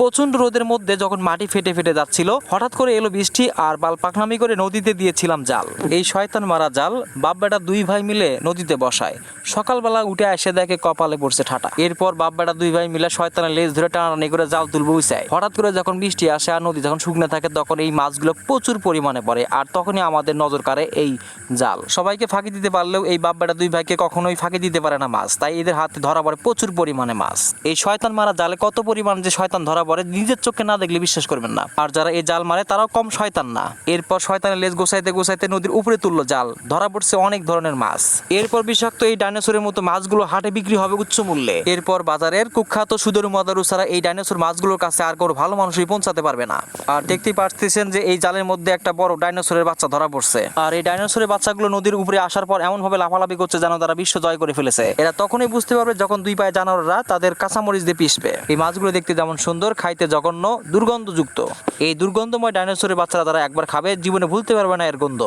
প্রচণ্ড রোদের মধ্যে যখন মাটি ফেটে ফেটে যাচ্ছিল, হঠাৎ করে এলো বৃষ্টি আর বাল পাকনামি করে নদীতে দিয়েছিলাম জাল। এই শয়তান মারা জাল, বাপ দুই ভাই মিলে নদীতে বসায়। সকালবেলা উঠে এসে দেখে কপালে পড়ছে ঠাটা। এরপর বাপ বেটা দুই ভাই মিলে শয়তানের লেজ ধরে টানাটানি করে জাল তুলবো উইসায় হঠাৎ করে যখন বৃষ্টি আসে আর নদী যখন শুকনো থাকে, তখন এই মাছগুলো প্রচুর পরিমাণে পড়ে আর তখনই আমাদের নজর কাড়ে এই জাল। সবাইকে ফাঁকি দিতে পারলেও এই বাপ বেটা দুই ভাইকে কখনোই ফাঁকি দিতে পারে না মাছ। তাই এদের হাতে ধরা পড়ে প্রচুর পরিমাণে মাছ। এই শয়তান মারা জালে কত পরিমাণ যে শয়তান ধরা পড়ে নিজের চোখে না দেখলে বিশ্বাস করবেন না। আর যারা এই জাল মারে, তারাও কম শয়তান না। এরপর শয়তানের লেজ গোসাইতে গোসাইতে নদীর উপরে তুললো জাল। ধরা পড়ছে অনেক ধরনের মাছ। এরপর বিষাক্ত এই ডাইনোসরের মতো মাছগুলো হাটে বিক্রি হবে উচ্চ মূল্যে। এরপর বাজারের কুখ্যাত সুদর মদারু ছাড়া এই ডাইনোসর মাছগুলোর কাছে আর কোনো ভালো মানুষই পৌঁছাতে পারবে না। আর দেখতেই পারতেছেন যে এই জালের মধ্যে একটা বড় ডাইনোসরের বাচ্চা ধরা পড়ছে। আর এই ডাইনোসরের বাচ্চাগুলো নদীর উপরে আসার পর এমন ভাবে লাফালাফি করছে যেন তারা বিশ্ব জয় করে ফেলেছে। এরা তখনই বুঝতে পারবে যখন দুই পায়ে জানোয়াররা তাদের কাঁচামরিচ দিয়ে পিসবে এই মাছগুলো দেখতে যেমন সুন্দর খাইতে জঘন্য, দুর্গন্ধযুক্ত। এই দুর্গন্ধময় ডাইনোসরের বাচ্চারা তারা একবার খাবে, জীবনে ভুলতে পারবে না এর গন্ধ।